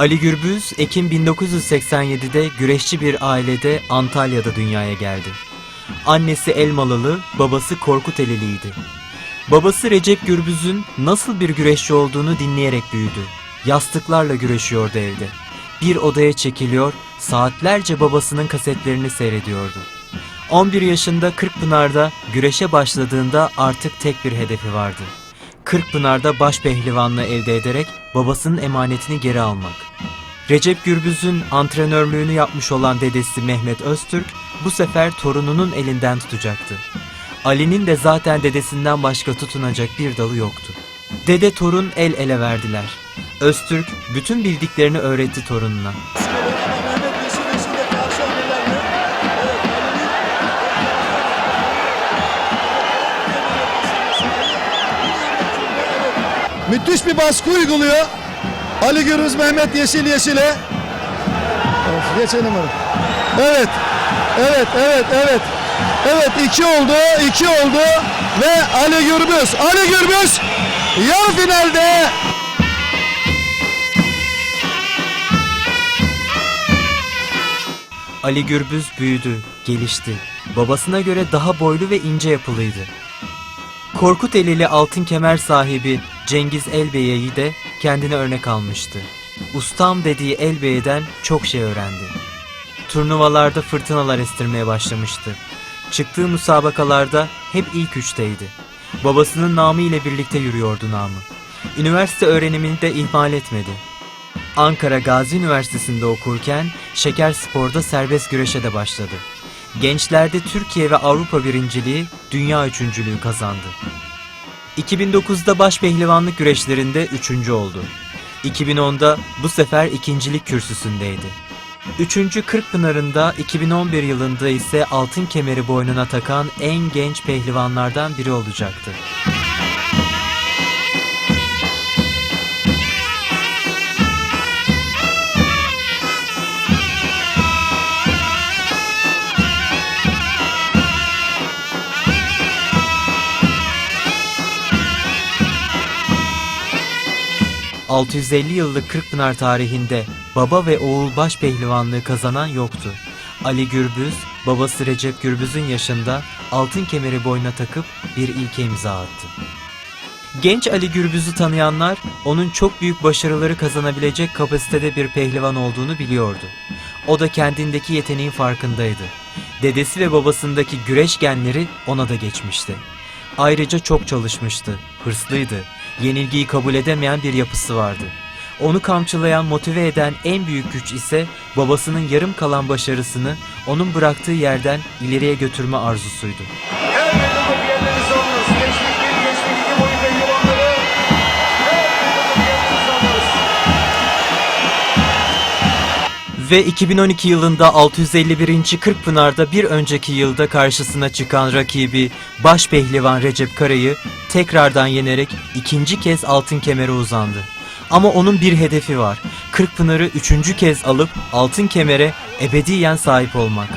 Ali Gürbüz, Ekim 1987'de güreşçi bir ailede Antalya'da dünyaya geldi. Annesi Elmalılı, babası Korkuteliliydi. Babası Recep Gürbüz'ün nasıl bir güreşçi olduğunu dinleyerek büyüdü. Yastıklarla güreşiyordu evde. Bir odaya çekiliyor, saatlerce babasının kasetlerini seyrediyordu. 11 yaşında Kırkpınar'da güreşe başladığında artık tek bir hedefi vardı. Kırkpınar'da baş pehlivanlığı elde ederek babasının emanetini geri almak. Recep Gürbüz'ün antrenörlüğünü yapmış olan dedesi Mehmet Öztürk bu sefer torununun elinden tutacaktı. Ali'nin de zaten dedesinden başka tutunacak bir dalı yoktu. Dede torun el ele verdiler. Öztürk bütün bildiklerini öğretti torununa. Müthiş bir baskı uyguluyor. Ali Gürbüz Mehmet Yeşil Yeşil'e. Of, geçelim onu. Evet. Evet, evet, evet. Evet iki oldu, iki oldu ve Ali Gürbüz, Ali Gürbüz yarı finalde Ali Gürbüz büyüdü, gelişti. Babasına göre daha boylu ve ince yapılıydı. Korkut Elili altın kemer sahibi Cengiz Elbey'i de kendine örnek almıştı. Ustam dediği Elbey'den çok şey öğrendi. Turnuvalarda fırtınalar estirmeye başlamıştı. Çıktığı müsabakalarda hep ilk üçteydi. Babasının namı ile birlikte yürüyordu namı. Üniversite öğrenimini de ihmal etmedi. Ankara Gazi Üniversitesi'nde okurken şeker sporda serbest güreşe de başladı. Gençlerde Türkiye ve Avrupa birinciliği, dünya üçüncülüğü kazandı. 2009'da baş pehlivanlık güreşlerinde üçüncü oldu. 2010'da bu sefer ikincilik kürsüsündeydi. Üçüncü Kırkpınar'ında 2011 yılında ise altın kemeri boynuna takan en genç pehlivanlardan biri olacaktı. ...650 yıllık Kırkpınar tarihinde baba ve oğul baş pehlivanlığı kazanan yoktu. Ali Gürbüz, babası Recep Gürbüz'ün yaşında altın kemeri boynuna takıp bir ilke imza attı. Genç Ali Gürbüz'ü tanıyanlar onun çok büyük başarıları kazanabilecek kapasitede bir pehlivan olduğunu biliyordu. O da kendindeki yeteneğin farkındaydı. Dedesi ve babasındaki güreş genleri ona da geçmişti. Ayrıca çok çalışmıştı, hırslıydı, yenilgiyi kabul edemeyen bir yapısı vardı. Onu kamçılayan, motive eden en büyük güç ise babasının yarım kalan başarısını onun bıraktığı yerden ileriye götürme arzusuydu. Ve 2012 yılında 651. Kırkpınar'da bir önceki yılda karşısına çıkan rakibi baş pehlivan Recep Kara'yı tekrardan yenerek ikinci kez altın kemere uzandı. Ama onun bir hedefi var. Kırkpınar'ı üçüncü kez alıp altın kemere ebediyen sahip olmak.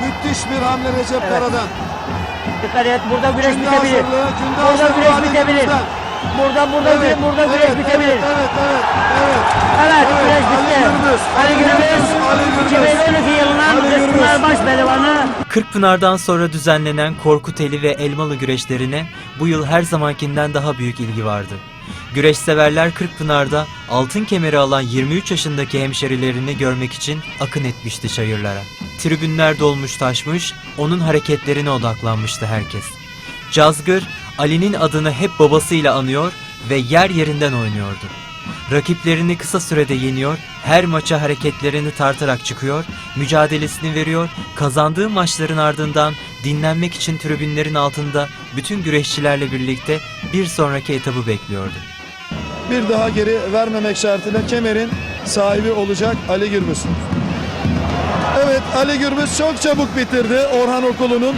müthiş bir hamle Recep Kara'dan. Dikkat et burada güreş Günde bitebilir. Burada güreş bitebilir. Burada burada güreş, burada güreş evet, bitebilir. Evet, evet, evet, evet. Evet, Evet, güreş Ali bitti. Gürbüz, Ali Gürbüz, Ali Gürbüz. 2012 yılının Ali Gürbüz. Kırkpınar baş. Kırkpınar'dan sonra düzenlenen Korkuteli ve Elmalı güreşlerine bu yıl her zamankinden daha büyük ilgi vardı. Güreş severler Kırkpınar'da altın kemeri alan 23 yaşındaki hemşerilerini görmek için akın etmişti çayırlara. Tribünler dolmuş taşmış, onun hareketlerine odaklanmıştı herkes. Cazgır, Ali'nin adını hep babasıyla anıyor ve yer yerinden oynuyordu. Rakiplerini kısa sürede yeniyor, her maça hareketlerini tartarak çıkıyor, mücadelesini veriyor, kazandığı maçların ardından dinlenmek için tribünlerin altında bütün güreşçilerle birlikte bir sonraki etabı bekliyordu. Bir daha geri vermemek şartıyla kemerin sahibi olacak Ali Gürbüz. Evet Ali Gürbüz çok çabuk bitirdi Orhan Okulu'nun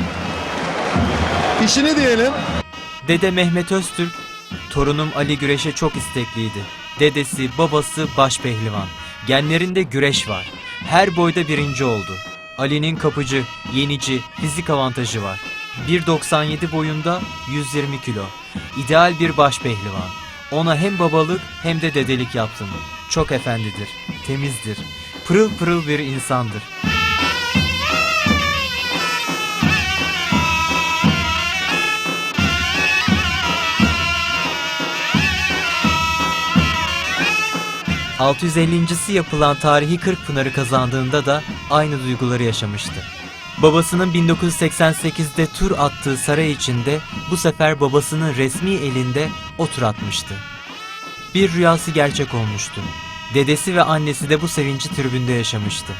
işini diyelim. Dede Mehmet Öztürk, torunum Ali güreşe çok istekliydi. Dedesi, babası baş pehlivan. Genlerinde güreş var. Her boyda birinci oldu. Ali'nin kapıcı, yenici, fizik avantajı var. 1.97 boyunda 120 kilo. İdeal bir baş pehlivan. Ona hem babalık hem de dedelik yaptım. Çok efendidir, temizdir, pırıl pırıl bir insandır. ...650.si yapılan tarihi Kırkpınar'ı kazandığında da aynı duyguları yaşamıştı. Babasının 1988'de tur attığı saray içinde bu sefer babasının resmi elinde o tur atmıştı. Bir rüyası gerçek olmuştu. Dedesi ve annesi de bu sevinci tribünde yaşamıştı.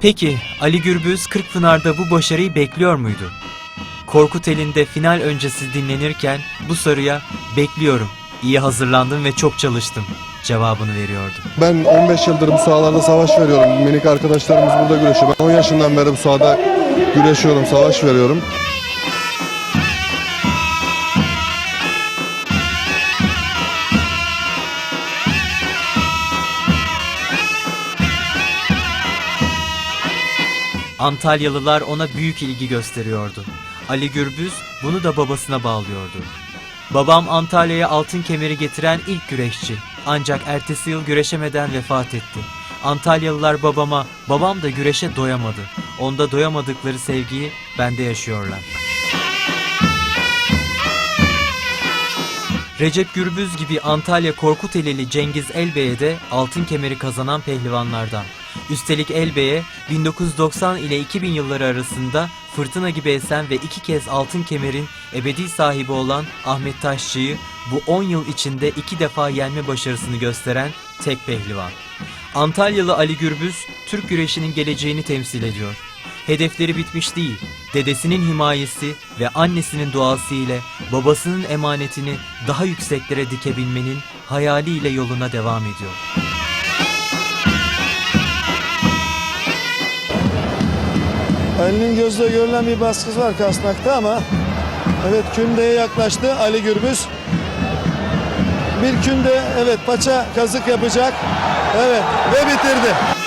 Peki Ali Gürbüz Kırkpınar'da bu başarıyı bekliyor muydu? Korkut elinde final öncesi dinlenirken bu soruya bekliyorum, iyi hazırlandım ve çok çalıştım cevabını veriyordu. Ben 15 yıldır bu sahalarda savaş veriyorum. Minik arkadaşlarımız burada güreşiyor. Ben 10 yaşından beri bu sahada güreşiyorum, savaş veriyorum. Antalyalılar ona büyük ilgi gösteriyordu. Ali Gürbüz bunu da babasına bağlıyordu. Babam Antalya'ya altın kemeri getiren ilk güreşçi. Ancak ertesi yıl güreşemeden vefat etti. Antalyalılar babama, babam da güreşe doyamadı. Onda doyamadıkları sevgiyi bende yaşıyorlar. Recep Gürbüz gibi Antalya Korkuteli'li Cengiz Elbey'e de altın kemeri kazanan pehlivanlardan. Üstelik Elbey'e 1990 ile 2000 yılları arasında fırtına gibi esen ve iki kez altın kemerin ebedi sahibi olan Ahmet Taşçı'yı bu 10 yıl içinde iki defa yenme başarısını gösteren tek pehlivan. Antalyalı Ali Gürbüz, Türk güreşinin geleceğini temsil ediyor. Hedefleri bitmiş değil. Dedesinin himayesi ve annesinin duası ile babasının emanetini daha yükseklere dikebilmenin hayaliyle yoluna devam ediyor. Ali'nin gözle görülen bir baskısı var kasnakta ama evet kündeye yaklaştı Ali Gürbüz. Bir künde evet paça kazık yapacak. Evet ve bitirdi.